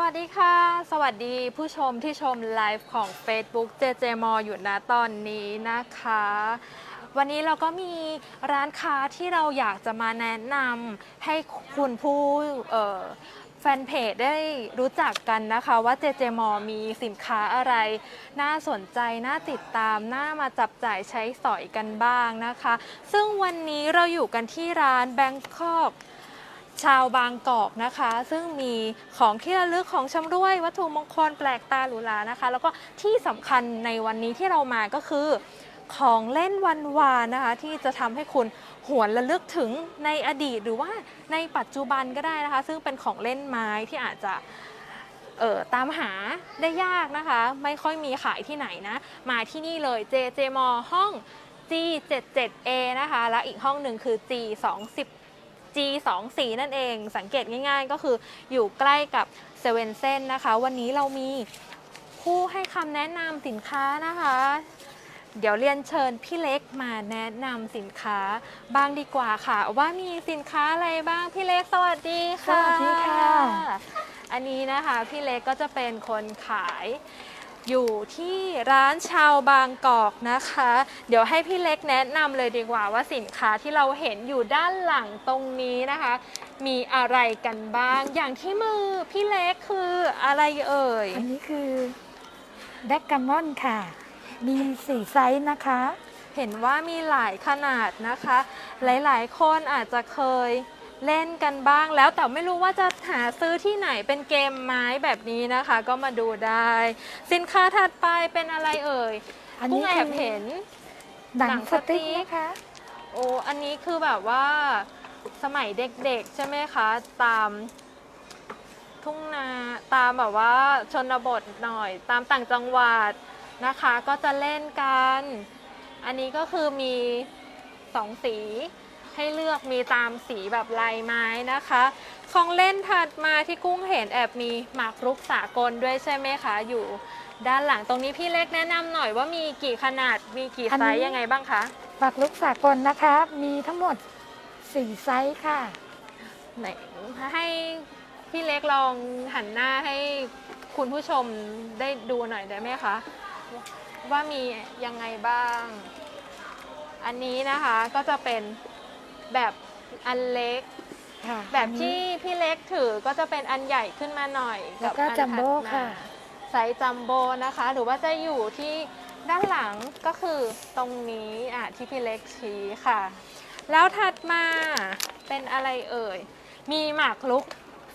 สวัสดีค่ะ สวัสดีผู้ชมที่ชมไลฟ์ของ Facebook JJ m o อยู่นะตอนนี้นะคะ วันนี้เราก็มีร้านค้าที่เราอยากจะมาแนะนำให้คุณผู้แฟนเพจได้รู้จักกันนะคะ ว่า JJ m o มีสินค้าอะไร น่าสนใจ น่าติดตาม น่ามาจับจ่ายใช้สอยกันบ้างนะคะ ซึ่งวันนี้เราอยู่กันที่ร้าน Bangkok ชาวบางกอกนะคะ ซึ่งมีของที่ระลึกของชำร่วย วัตถุมงคลแปลกตาหรูหรานะคะ แล้วก็ที่สำคัญในวันนี้ที่เรามาก็คือของเล่นวันวานนะคะ ที่จะทำให้คุณหวนระลึกถึงในอดีตหรือว่าในปัจจุบันก็ได้นะคะ ซึ่งเป็นของเล่นไม้ที่อาจจะเออตามหาได้ยากนะคะ ไม่ค่อยมีขายที่ไหนนะ มาที่นี่เลย JJ m ห้อง G77A นะคะ และอีกห้องหนึ่งคือ G20 G24 นั่นเอง สังเกตง่ายๆ ก็คืออยู่ใกล้กับเซเว่นเซนนะคะ วันนี้เรามีผู้ให้คำแนะนำสินค้านะคะ เดี๋ยวเรียนเชิญพี่เล็กมาแนะนำสินค้าบ้างดีกว่าค่ะ ว่ามีสินค้าอะไรบ้างพี่เล็กสวัสดีค่ะ สวัสดีค่ะ อันนี้นะคะพี่เล็กก็จะเป็นคนขาย อยู่ที่ร้านชาวบางกอกนะคะ เดี๋ยวให้พี่เล็กแนะนำเลยดีกว่าว่าสินค้าที่เราเห็นอยู่ด้านหลังตรงนี้นะคะ มีอะไรกันบ้าง อย่างที่มือพี่เล็กคืออะไรเอ่ย อันนี้คือแดกกามอนค่ะ มีสี่ไซส์นะคะ เห็นว่ามีหลายขนาดนะคะ หลายๆ คนอาจจะเคย เล่นกันบ้างแล้วแต่ไม่รู้ว่าจะหาซื้อที่ไหนเป็นเกมไม้แบบนี้นะคะ ก็มาดูได้ สินค้าถัดไปเป็นอะไรเอ่ยอันกุ้นี้งแอคืบเห็นหนังหนังสติ๊กสติ๊กนะคะโอ้อันนี้คือแบบว่าสมัยเด็กๆ ใช่ไหมคะ ตามทุ่งนาตามแบบว่าชนบทหน่อย ตามต่างจังหวัดนะคะ ก็จะเล่นกัน อันนี้ก็คือมีสองสี ให้เลือกมีตามสีแบบลายไม้นะคะ ของเล่นถัดมาที่กุ้งเห็นแอบมีหมากรุกสากลด้วยใช่ไหมคะอยู่ ด้านหลังตรงนี้พี่เล็กแนะนำหน่อยว่ามีกี่ขนาดมีกี่อันไซนี้ ส์ยังไงบ้างคะฝักลูกสากลนะคะมีทั้งหมดสี่ไซส์ค่ะ ไหนให้พี่เล็กลองหันหน้าให้คุณผู้ชมได้ดูหน่อยได้ไหมคะ ว่ามียังไงบ้าง อันนี้นะคะก็จะเป็น แบบอันเล็ก ค่ะแบบอันนี้ที่พี่เล็กถือก็จะเป็นอันใหญ่ขึ้นมาหน่อยแล้วก็อันถัดจัมโบ้มาค่ะ ไซส์จัมโบ้นะคะ หรือว่าจะอยู่ที่ด้านหลังก็คือตรงนี้อะที่พี่เล็กชี้ค่ะ แล้วถัดมาเป็นอะไรเอ่ย มีหมากรุก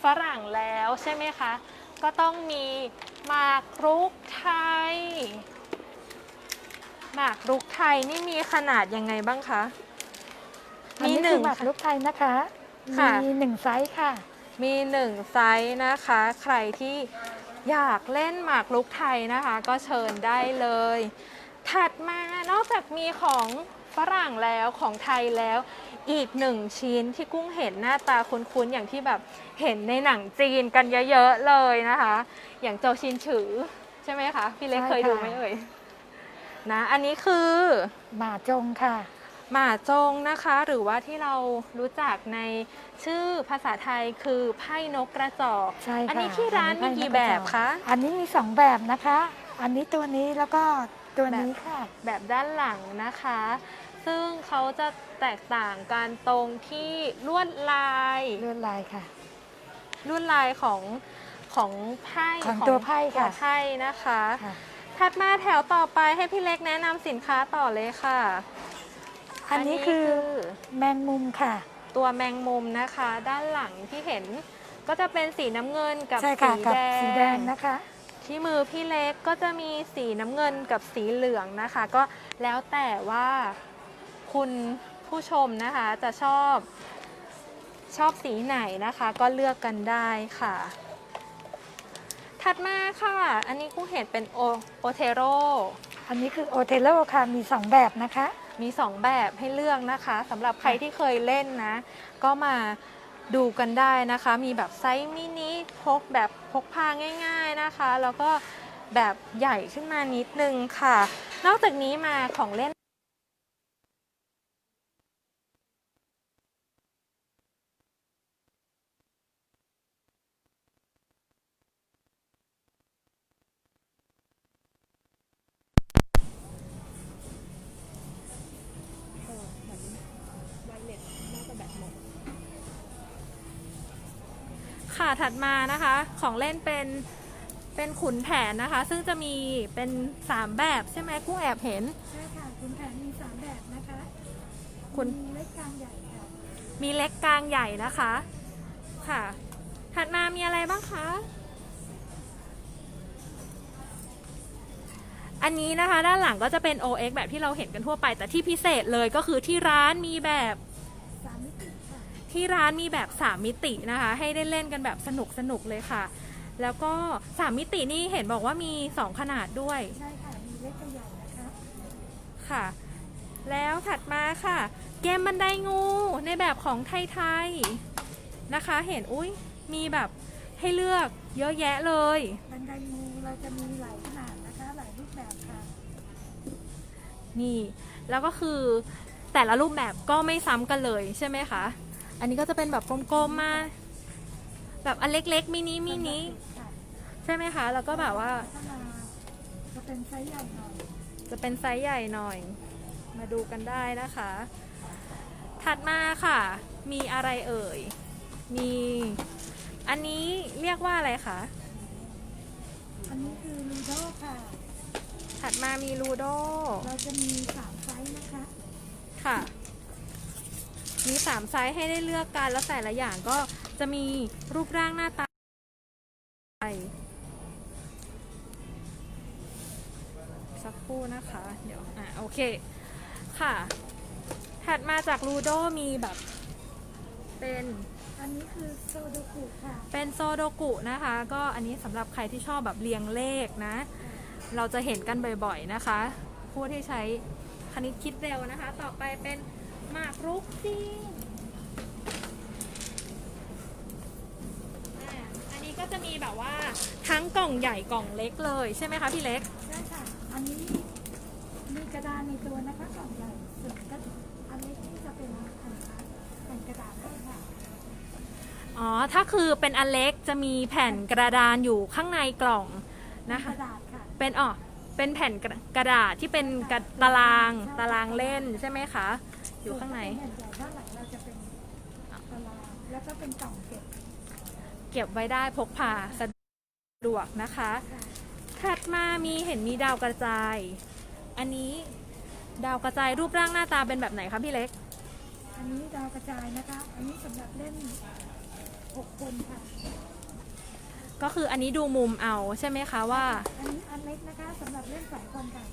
ฝรั่งแล้วใช่ไหมคะ ก็ต้องมีหมากรุกไทย หมากรุกไทยนี่มีขนาดยังไงบ้างคะ อันนี้หคืนึ่องหมากรุกไทยนะคะ ค่ะ มีหนึ่งไซส์ค่ะ มีหนึ่งไซส์นะคะ ใครที่อยากเล่นหมากรุกไทยนะคะ ก็เชิญได้เลย ถัดมานอกจากมีของฝรั่งแล้วของไทยแล้ว อีกหนึ่งชิ้นที่กุ้งเห็นหน้าตาคุ้นๆอย่างที่แบบเห็นในหนังจีนกันเยอะๆเลยนะคะ อย่างโจชินฉือ ใช่ไหมคะ พี่เล็กใช่เคยดูค่ะ ไหมเอ่ยนะ อันนี้คือ หมาจงค่ะ หมาจงนะคะ หรือว่าที่เรารู้จักในชื่อภาษาไทยคือไพ่นกกระจอกใช่ค่ะอันนี้ที่ร้านมีอักี่ไพ่แบนกกบระจอกคะอันนี้มีสองแบบนะคะ อันนี้ตัวนี้แล้วก็ตัวนี้ค่ะ แบบด้านหลังนะคะ ซึ่งเขาจะแตกต่างกันตรงที่ลวดลายลวดลายค่ะลวดลายของของไพ่ของตัวไพ่ค่ะตัวไพ่นะคะค่ะถัดมาแถวต่อไปให้พี่เล็กแนะนำสินค้าต่อเลยค่ะ อันนี้คือแมงมุมค่ะ ตัวแมงมุมนะคะ ด้านหลังที่เห็นก็จะเป็นสีน้ำเงินกับใช่สีค่ะกับแดสีแดงนะคะ ที่มือพี่เล็กก็จะมีสีน้ำเงินกับสีเหลืองนะคะ ก็แล้วแต่ว่าคุณผู้ชมนะคะจะชอบชอบสีไหนนะคะ ก็เลือกกันได้ค่ะ ถัดมาค่ะ อันนี้กุ้งเห็นเป็นโอโอเทโรอันนี้คือโอเทโลค่ะมีสองแบบนะคะ มี 2 แบบให้เลือกนะคะสำหรับใครที่เคยเล่นนะ ก็มาดูกันได้นะคะ มีแบบไซส์มินิพกแบบพกพาง่ายๆนะคะ แล้วก็แบบใหญ่ขึ้นมานิดนึงค่ะ นอกจากนี้มาของเล่น ถัดมานะคะของเล่นเป็นเป็นขุนแผนนะคะ ซึ่งจะมีเป็น 3 แบบใช่ไหมกุ้งแอบเห็น ใช่ค่ะคุณแผนมีสามแบบนะคะคุณมีเล็กกลางใหญ่ค่ะ มีเล็กกลางใหญ่นะคะค่ะ ถัดมามีอะไรบ้างคะ อันนี้นะคะด้านหลังก็จะเป็น OX แบบที่เราเห็นกันทั่วไป แต่ที่พิเศษเลยก็คือที่ร้านมีแบบสามมิติค่ะ ที่ร้านมีแบบ 3 มิตินะคะ ให้ได้เล่นกันแบบสนุกสนุกเลยค่ะ แล้วก็ 3 มิตินี่เห็นบอกว่ามี 2 ขนาดด้วย ใช่ค่ะ มีเล็กกับใหญ่นะคะค่ะ แล้วถัดมาค่ะ เกมบันไดงูในแบบของไทยๆนะคะ เห็นอุ้ยมีแบบให้เลือกเยอะแยะเลย บันไดงูเราจะมีหลายขนาดนะคะหลายรูปแบบค่ะ นี่ แล้วก็คือแต่ละรูปแบบก็ไม่ซ้ำกันเลยใช่ไหมคะ อันนี้ก็จะเป็นแบบกลมๆมา แบบอันเล็กๆมินิมินิค่ะใช่ไหมคะ แล้วก็แบบว่าถ้ามาจะเป็นไซส์ใหญ่หน่อย จะเป็นไซส์ใหญ่หน่อย มาดูกันได้นะคะ ถัดมาค่ะ มีอะไรเอ่ย มี อันนี้เรียกว่าอะไรคะ อันนี้คือลูโดค่ะ ถัดมามีลูโด เราจะมีสามไซส์นะคะ ค่ะ มีสามไซส์ให้ได้เลือกกัน แล้วแต่ละอย่างก็จะมีรูปร่างหน้าตาไปสักครู่นะคะ เดี๋ยว อะ โอเค ค่ะ ถัดมาจากลูโดมีแบบ เป็นอันนี้คือโซโดกุค่ะ เป็นโซโดกุนะคะ ก็อันนี้สำหรับใครที่ชอบแบบเรียงเลขนะ เราจะเห็นกันบ่อยๆนะคะ ผู้ที่ใช้คณิตคิดเร็วนะคะ ต่อไปเป็นห มากรุกซิ่งอ่าอันนี้ก็จะมีแบบว่าทั้งกล่องใหญ่กล่องเล็กเลยใช่ไหมคะพี่เล็ก ใช่ค่ะ อันนี้มีกระดานในตัวนะคะกล่องใหญ่ส่วนก็อันเล็กนี่จะเป็นแผ่นกระแผ่นกระดาษด้วยค่ะ อ๋อ ถ้าคือเป็นอันเล็กจะมีแผ่นกระดานอยู่ข้างในกล่องนะกคะ ระดาษค่ะ เป็นอ๋อเป็นแผ่นกระกระดาษที่เป็นกระตารางตารางเล่นใช่ไหมคะ อยู่ข้างในส่วที่เป็นแผ่นใหญ่ด้านหลังเราจะเป็นตารางแล้วก็เป็นกล่องเก็บ เก็บไว้ได้พกพาสะดวกนะคะค่ะถัดมามีเห็นมีดาวกระจาย อันนี้ดาวกระจายรูปร่างหน้าตาเป็นแบบไหนคะพี่เล็ก อันนี้ดาวกระจายนะคะ อันนี้สำหรับเล่นหกคนค่ะ ก็คืออันนี้ดูมุมเอาใช่ไหมคะว่า อันนี้อันเล็กนะคะสำหรับเล่นสองคนค่ะ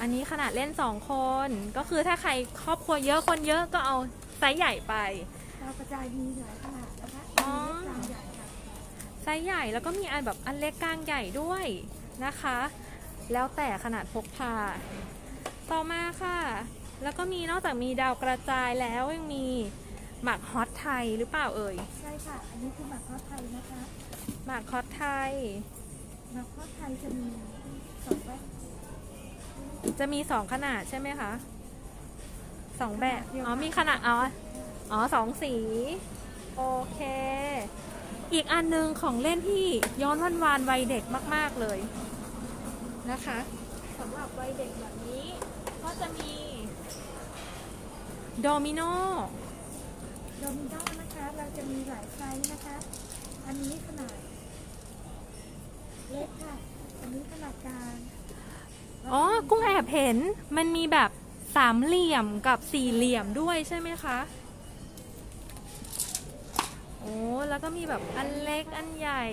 อันนี้ขนาดเล่น2คน ก็คือถ้าใครครอบครัวเยอะคนเยอะก็เอาไซส์ใหญ่ไปดาวกระจายมีหลายขนาดนะคะอ๋อ มีเล็กกลางใหญ่ค่ะไซส์ใหญ่แล้วก็มีอันแบบอันเล็กกลางใหญ่ด้วยนะคะ แล้วแต่ขนาดพกพา ต่อมาค่ะ แล้วก็มีนอกจากมีดาวกระจายแล้วยังมีหมากฮอตไทยหรือเปล่าเอ่ยใช่ค่ะ อันนี้คือหมากข้อไทยนะคะหมากฮอตไทย หมากข้อไทยจะมีสองแบบ จะมีสองขนาดใช่ไหมคะสองแบบขนาดเดียวอ๋อ มีขนาด อ๋อ อ๋อสองสี โอเค อีกอันหนึงของเล่นที่ย้อนวันวานวัยเด็กมาก ๆ เลยนะคะสำหรับวัยเด็กแบบนี้ ก็จะมีโดมิโนโดมิโนนะคะ เราจะมีหลายไซส์นะคะ อันนี้ขนาด เล็กค่ะ อันนี้ขนาดกลาง อ๋อ กุ้งแอบเห็น มันมีแบบสามเหลี่ยมกับสี่เหลี่ยมด้วยใช่ไหมคะ โอ้ แล้วก็มีแบบอันเล็กอันใหญ่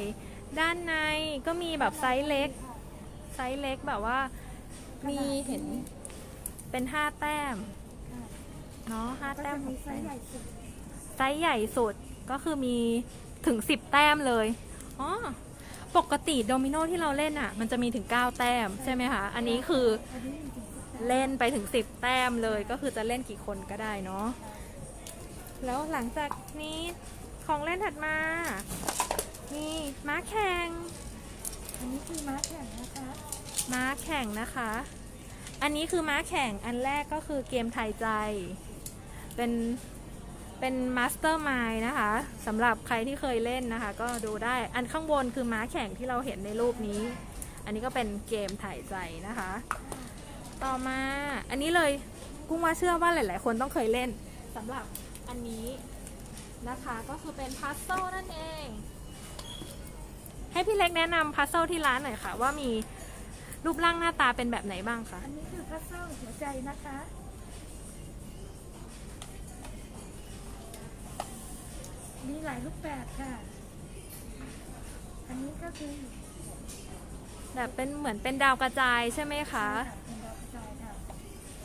ด้านในก็มีแบบไซส์เล็ก ไซส์เล็กแบบว่า มีเห็นเป็นห้าแต้มค่ะเนาะห้าก็แต้จะมมีไซส์ใหญ่สุดไซส์ใหญ่สุดก็คือมีถึงสิบแต้มเลย อ๋อ ปกติโดมิโนที่เราเล่นอะ มันจะมีถึง 9 แต้มใช่ไหมคะ อันนี้คืออันนี้มีถึงสิบแต้มเล่นไปถึง 10 แต้มเลยก็คือจะเล่นกี่คนก็ได้เนาะแล้วหลังจากนี้ของเล่นถัดมานี่ม้าแข่ง อันนี้คือม้าแข่งนะคะ ม้าแข่งนะคะ อันนี้คือม้าแข่งอันแรกก็คือเกมไทยใจ เป็น เป็นมาสเตอร์มายนะคะสำหรับใครที่เคยเล่นนะคะ ก็ดูได้อันข้างบนคือม้าแข่งที่เราเห็นในรูปนี้ อันนี้ก็เป็นเกมถ่ายใจนะคะ ต่อมาอันนี้เลยกุ้งว่าเชื่อว่าหลาย ๆ คนต้องเคยเล่นสำหรับอันนี้นะคะก็คือเป็นพัซเซิลนั่นเอง ให้พี่เล็กแนะนำพัซเซิลที่ร้านหน่อยค่ะ ว่ามีรูปร่างหน้าตาเป็นแบบไหนบ้างคะอันนี้คือพัซเซิลหัวใจนะคะ มีหลายรูปแบบค่ะ อันนี้ก็คือแบบเป็นเหมือนเป็นดาวกระจายใช่ไหมคะ เป็นดาวกระจายค่ะ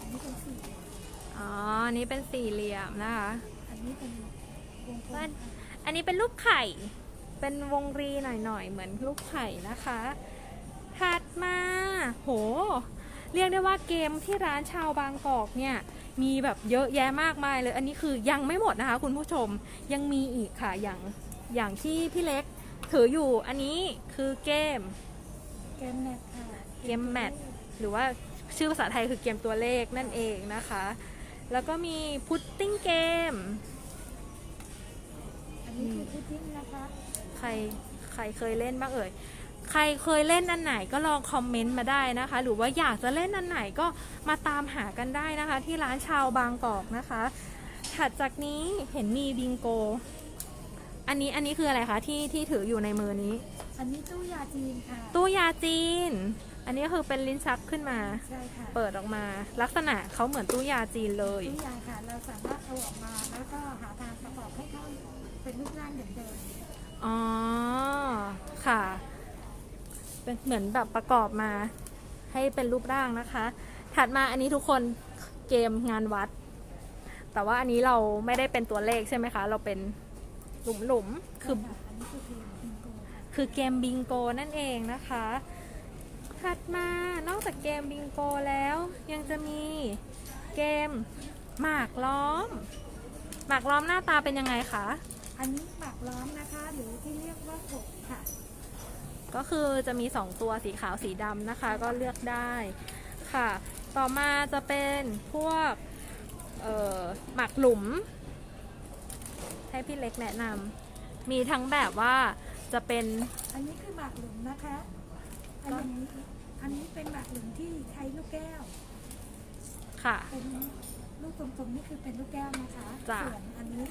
อันนี้เป็นสี่อ๋ออันนี้เป็นสี่เหลี่ยมนะคะ อันนี้เป็นวงกลมบ้านค่ะอันนี้เป็นรูปไข่ เป็นวงรีหน่อยๆ เหมือนรูปไข่นะคะ ถัดมา โห เรียกได้ว่าเกมที่ร้านชาวบางกอกเนี่ยมีแบบเยอะแยะมากมายเลย อันนี้คือยังไม่หมดนะคะคุณผู้ชมยังมีอีกค่ะ อย่างอย่างที่พี่เล็กถืออยู่อันนี้คือเกมเกมแมทค่ะเกมแมทหรือว่าชื่อภาษาไทยคือเกมตัวเลขนั่นเองนะคะ แล้วก็มีพุตติ้งเกม อันนี้คือพุดดิ้งนะคะ ใครใครเคยเล่นบ้างเอ่ย ใครเคยเล่นอันไหนก็ลองคอมเมนต์มาได้นะคะ หรือว่าอยากจะเล่นอันไหนก็มาตามหากันได้นะคะ ที่ร้านชาวบางกอกนะคะ ถัดจากนี้เห็นมีบิงโก อันนี้อันนี้คืออะไรคะที่ที่ถืออยู่ในมือนี้ อันนี้ตู้ยาจีนค่ะ ตู้ยาจีน อันนี้คือเป็นลิ้นชักขึ้นมา ใช่ค่ะ เปิดออกมา ลักษณะเขาเหมือนตู้ยาจีนเลย ตู้ยาค่ะ เราสามารถเอาออกมาแล้วก็หาทางประกอบให้เข้าเป็นรูปร่างอย่างเดิมอ๋อ ค่ะ เป็นเหมือนแบบประกอบมาให้เป็นรูปร่างนะคะ ถัดมาอันนี้ทุกคนเกมงานวัด แต่ว่าอันนี้เราไม่ได้เป็นตัวเลขใช่ไหมคะ เราเป็นหลุมหลุมคืออนนคอเกมบิงโกค่ะคือเกมบิงโกนั่นเองนะคะ ถัดมานอกจากเกมบิงโกแล้ว ยังจะมีเกมหมากล้อม หมากล้อมหน้าตาเป็นยังไงคะ อันนี้หมากล้อมนะคะ หรือที่เรียกว่าถกค่ะ ก็คือจะมี 2 ตัวสีขาวสีดำนะคะ ก็เลือกได้ค่ะ ต่อมาจะเป็นพวกเอ่อหมักหลุม ให้พี่เล็กแนะนำมีทั้งแบบว่าจะเป็น อันนี้คือหมากหลุมนะคะอันนี้อันนี้เป็นหมากหลุมที่ใช้ลูกแก้ว ค่ะเป็นลูกกลมๆนี่คือเป็นลูกแก้วนะคะจ้ะส่วนอันนี้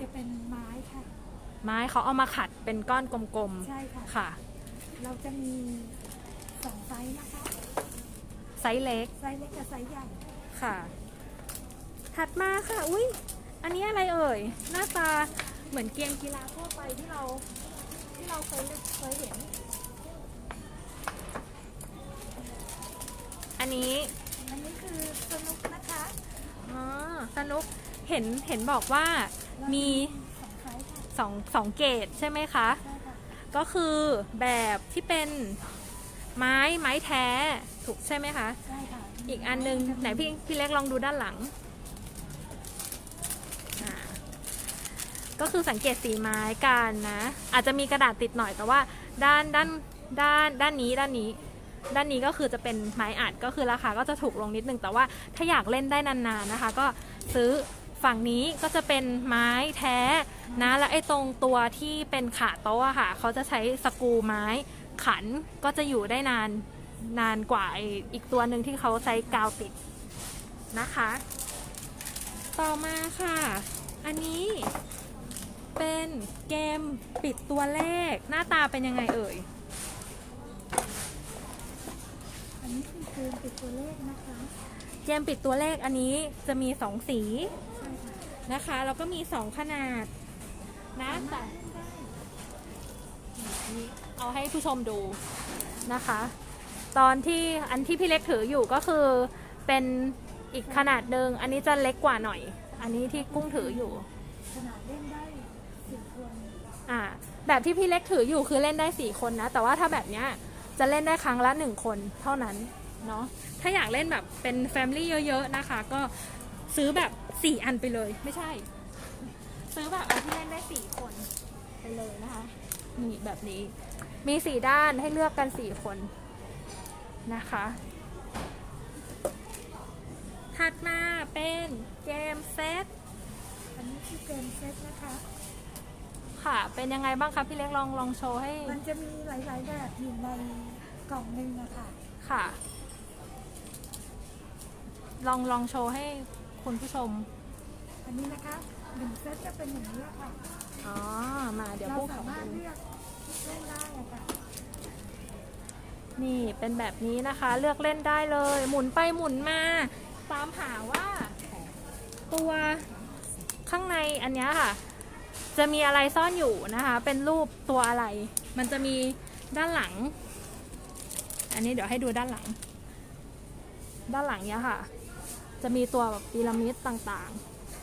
จะเป็นไม้ค่ะ ไม้เขาเอามาขัดเป็นก้อนกลมใช่ค่ะ ๆ ค่ะ เราจะมีสองไซส์นะคะ ไซส์เล็ก ไซส์เล็กกับไซส์ใหญ่ ค่ะ ถัดมาค่ะ อุ้ย อันนี้อะไรเอ่ย หน้าตาเหมือนเกมกีฬาทั่วไปที่เราที่เราเคยเคยเห็น อันนี้อันนี้คือสนุกนะคะ อ๋อสนุก เห็น เห็นบอกว่ามี สองไซส์ค่ะสองสองเกรดใช่ไหมคะใช่ค่ะก็คือแบบที่เป็นไม้ไม้แท้ถูกใช่ไหมคะ ใช่ค่ะอีกอันนึงไหนพี่พี่เล็กลองดูด้านหลังอ่าก็คือสังเกตสีไม้กันนะ อาจจะมีกระดาษติดหน่อยแต่ว่าด้านด้านด้านด้านนี้ด้านนี้ ด้านนี้ก็คือจะเป็นไม้อัดก็คือราคาก็จะถูกลงนิดนึงแต่ว่าถ้าอยากเล่นได้นานๆนะคะ ก็ซื้อ ฝั่งนี้ก็จะเป็นไม้แท้นะและไอ้ตรงตัวที่เป็นขาโต๊ะอะค่ะ เขาจะใช้สกรูไม้ขันก็จะอยู่ได้นานนานกว่าไอ้อีกตัวหนึ่งที่เขาใช้กาวติดนะคะ ต่อมาค่ะ อันนี้เป็นเกมปิดตัวเลขหน้าตาเป็นยังไงเอ่ย อันนี้คือเกมติดตัวเลขนะคะ เกมปิดตัวเลขอันนี้จะมี2สีใช่ค่ะ นะคะ แล้วก็มี 2 ขนาดนะแต่เล่นได้นี่เอาให้ผู้ชมดูนะคะ ตอนที่อันที่พี่เล็กถืออยู่ก็คือเป็นอีกขนาดหนึ่งอันนี้จะเล็กกว่าหน่อย อันนี้ที่กุ้งถืออยู่ขนาดเล่นได้สี่คนอ่าแบบที่พี่เล็กถืออยู่คือเล่นได้4คนนะ แต่ว่าถ้าแบบเนี้ยจะเล่นได้ครั้งละ1คนเท่านั้นเนาะถ้าอยากเล่นแบบเป็นแฟมิลี่เยอะ ๆ นะคะ ก็ ซื้อแบบ4อันไปเลยไม่ใช่ ซื้อแบบอันที่เล่นได้4คนไปเลยนะคะนี่แบบนี้ มี4ด้านให้เลือกกัน4คนนะคะ ถัดมาเป็นเกมเซตอันนี้คือเกมเซตนะคะ ค่ะ เป็นยังไงบ้างคะพี่เล็กลองลองโชว์ให้ มันจะมีหลาย ๆ แบบอยู่ในกล่องหนึ่งนะคะ ค่ะ ลองลองโชว์ให้ คุณผู้ชม อันนี้นะคะหนึ่งเซตจะเป็นอย่างนี้ค่ะอ๋อ มาเดี๋ยวเราพูดขสาองมารถดูเลือกเล่นนี่เป็นแบบนี้นะคะ เลือกเล่นได้เลย หมุนไปหมุนมา ตามหาว่า ตัวข้างในอันเนี้ยค่ะ จะมีอะไรซ่อนอยู่นะคะ เป็นรูปตัวอะไร มันจะมีด้านหลัง อันนี้เดี๋ยวให้ดูด้านหลัง ด้านหลังเนี้ยค่ะ จะมีตัวแบบพีระมิดต่าง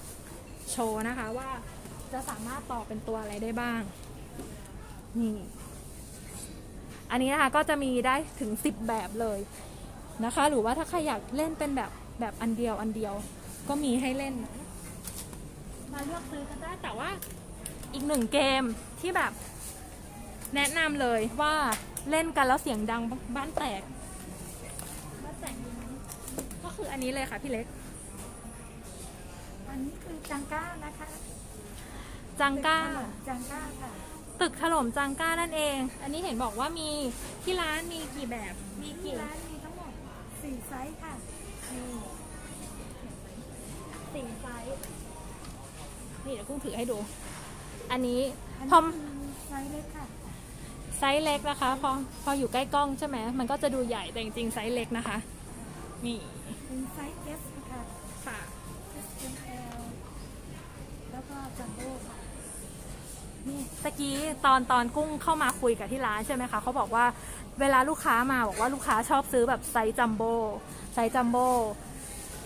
ๆ โชว์นะคะว่าจะสามารถต่อเป็นตัวอะไรได้บ้าง นี่ อันนี้นะคะก็จะมีได้ถึง 10 แบบเลยนะคะ หรือว่าถ้าใครอยากเล่นเป็นแบบแบบอันเดียวอันเดียวก็มีให้เล่นนะมาเลือกซื้อกันได้แต่ว่าอีกหนึ่งเกมที่แบบแนะนำเลยว่าเล่นกันแล้วเสียงดังบ้านแตก คืออันนี้เลยค่ะพี่เล็ก อันนี้คือจังก้านะคะจังก้า จังก้าค่ะ ตึกถล่มจังก้านั่นเอง อันนี้เห็นบอกว่ามีที่ร้านมีกี่แบบ มีที่กี่ร้านมีทั้งหมดสี่ไซส์ค่ะนี่สี่ไซส์นี่เดี๋ยวกุ้งถือให้ดู อันนี้อันพอนี้คือไซส์เล็กค่ะ ไซส์เล็กนะคะ พอพออยู่ใกล้กล้องใช่ไหมมันก็จะดูใหญ่แต่จริงๆไซส์เล็กนะคะ นี่เป็นไซส์ S ค่ะค่ะ S M L แล้วก็จัมโบ้ค่ะนี่ตะกี้ตอนตอนกุ้งเข้ามาคุยกับที่ร้านใช่ไหมคะเขาบอกว่าเวลาลูกค้ามาบอกว่าลูกค้าชอบซื้อแบบไซส์จัมโบ้ไซส์จัมโบ้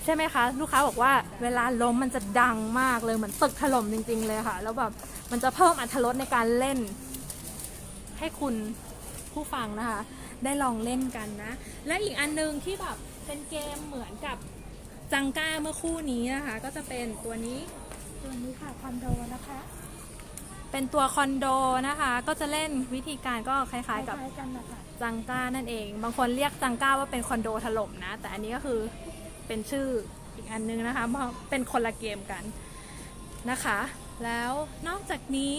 ใช่ไหมคะ ลูกค้าบอกว่าเวลาล้มมันจะดังมากเลยเหมือนตึกถล่มจริง ๆ เลยค่ะ แล้วแบบมันจะเพิ่มอรรถรสในการเล่น ให้คุณผู้ฟังนะคะ ได้ลองเล่นกันนะ และอีกอันนึงที่แบบ เป็นเกมเหมือนกับจังก้าเมื่อคู่นี้นะคะ ก็จะเป็นตัวนี้ตัวนี้ค่ะคอนโดนะคะ เป็นตัวคอนโดนะคะ ก็จะเล่นวิธีการก็คล้าย ๆ กับคล้ายๆกันนะคะจังก้านั่นเอง บางคนเรียกจังก้าว่าเป็นคอนโดถล่มนะ แต่อันนี้ก็คือเป็นชื่ออีกอันนึงนะคะเพราะเป็นคนละเกมกันนะคะ แล้วนอกจากนี้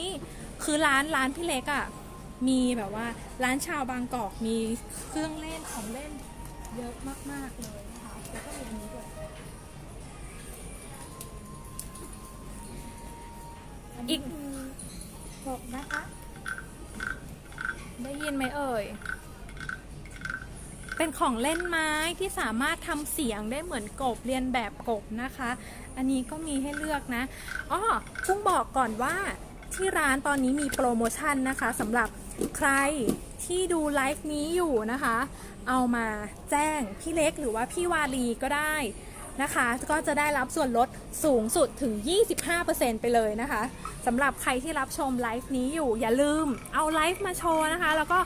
คือร้านร้านพี่เล็กอะ่ะมีแบบว่าร้านชาวบางกอกมีเครื่องเล่นของเล่น เยอะมาก ๆ เลยนะคะ แล้วก็มีอันนี้ด้วย อันอีนี้ก คือกบนะคะ ได้ยินไหมเอ่ย เป็นของเล่นไม้ที่สามารถทำเสียงได้เหมือนกบเรียนแบบกบนะคะ อันนี้ก็มีให้เลือกนะอ้อเพิ่งบอกก่อนว่าที่ร้านตอนนี้มีโปรโมชั่นนะคะสำหรับใคร ที่ดูไลฟ์นี้อยู่นะคะ เอามาแจ้งพี่เล็กหรือว่าพี่วาลีก็ได้นะคะ ก็จะได้รับส่วนลดสูงสุดถึง 25%ไปเลยนะคะสำหรับใครที่รับชมไลฟ์นี้อยู่อย่าลืมเอาไลฟ์มาโชว์นะคะ แล้วก็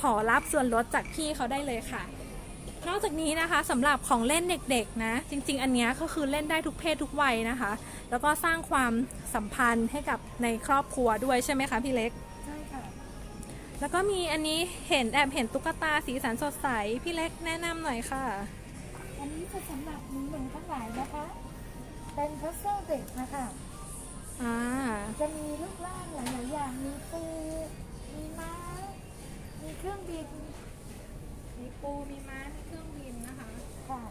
ขอรับส่วนลดจากพี่เขาได้เลยค่ะ นอกจากนี้นะคะสำหรับของเล่นเด็กๆนะ จริง ๆ อันนี้ก็คือเล่นได้ทุกเพศทุกวัยนะคะ แล้วก็สร้างความสัมพันธ์ให้กับในครอบครัวด้วยใช่ไหมคะพี่เล็ก แล้วก็มีอันนี้เห็นแอบเห็นตุ๊กตาสีสันสดใส พี่เล็กแนะนำหน่อยค่ะ อันนี้คือสำหรับหนูๆทั้งหลายนะคะ เป็นพัซเซิลเด็กนะคะ อ่า จะมีรูปร่างหลายๆอย่าง มีปู มีม้า มีเครื่องบินมีปูมีม้ามีเครื่องบินนะคะ ค่ะ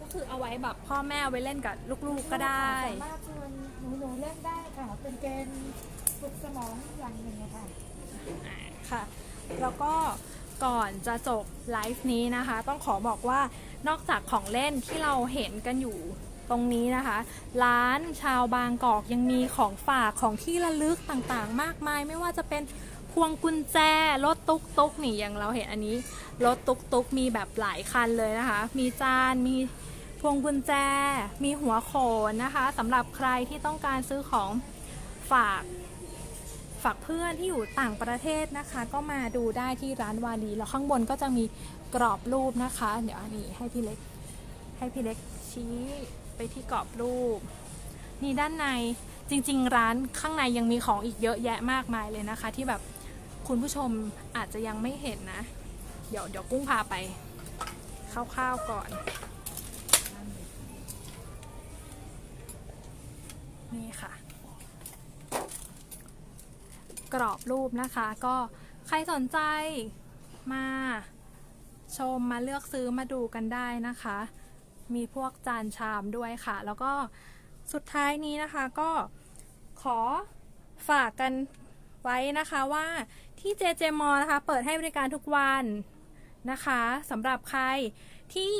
ก็คือเอาไว้แบบพ่อแม่เอาไว้เล่นกับลูกๆก็ได้ สามารถชวนหนูๆเล่นได้ค่ะ เป็นเกมฝึกสมองอย่างหนึ่งนะคะ ค่ะ แล้วก็ก่อนจะจบไลฟ์นี้นะคะ ต้องขอบอกว่านอกจากของเล่นที่เราเห็นกันอยู่ตรงนี้นะคะ ร้านชาวบางกอกยังมีของฝากของที่ระลึกต่างๆ มากมาย ไม่ว่าจะเป็นพวงกุญแจรถตุ๊กตุ๊กนี่อย่างเราเห็นอันนี้รถตุ๊กตุ๊กมีแบบหลายคันเลยนะคะ มีจานมีพวงกุญแจ มีหัวโขนนะคะสำหรับใครที่ต้องการซื้อของฝาก ฝากเพื่อนที่อยู่ต่างประเทศนะคะ ก็มาดูได้ที่ร้านวาลีแล้วข้างบนก็จะมีกรอบรูปนะคะ เดี๋ยวอันนี้ให้พี่เล็ก ให้พี่เล็กชี้ไปที่กรอบรูป นี่ด้านในจริง ๆ ร้านข้างในยังมีของอีกเยอะแยะมากมายเลยนะคะ ที่แบบคุณผู้ชมอาจจะยังไม่เห็นนะ เดี๋ยวเดี๋ยวกุ้งพาไปคร่าวๆก่อน นี่ค่ะ กรอบรูปนะคะ ก็ใครสนใจมาชมมาเลือกซื้อมาดูกันได้นะคะ มีพวกจานชามด้วยค่ะ แล้วก็สุดท้ายนี้นะคะก็ขอฝากกันไว้นะคะว่าที่ JJ m นะคะ เปิดให้บริการทุกวันนะคะสำหรับใครที่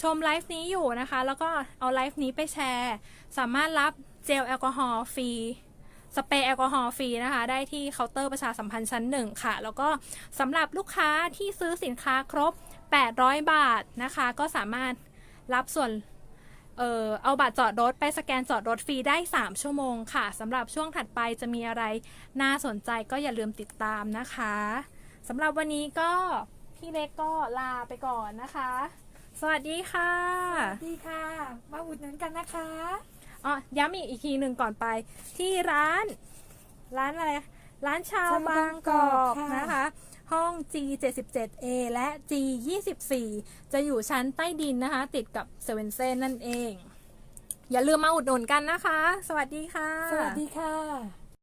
ชมไลฟ์นี้อยู่นะคะ แล้วก็เอาไลฟ์นี้ไปแชร์ สามารถรับเจลแอลกอฮอล์ฟรี สเปรย์แอลกอฮอล์ฟรีนะคะ ได้ที่เคาน์เตอร์ประชาสัมพันธ์ชั้นหนึ่งค่ะ แล้วก็สำหรับลูกค้าที่ซื้อสินค้าครบ 800 บาทนะคะ ก็สามารถรับส่วนเออเอาบัตรจอดรถไปสแกนจอดรถฟรีได้ 3 ชั่วโมงค่ะสำหรับช่วงถัดไปจะมีอะไรน่าสนใจก็อย่าลืมติดตามนะคะสำหรับวันนี้ก็พี่เล็กก็ลาไปก่อนนะคะ สวัสดีค่ะ สวัสดีค่ะ มาอุดหนุนกันนะคะ อ๋อย้ำอีกอีกทีหนึ่งก่อนไป ที่ร้าน ร้านอะไร ร้านชาวบางกอกนะคะ ห้อง G 7 7 A และ G 2 4 จะอยู่ชั้นใต้ดินนะคะ ติดกับเซเว่นเซนนั่นเอง อย่าลืมมาอุดหนุนกันนะคะ สวัสดีค่ะ สวัสดีค่ะ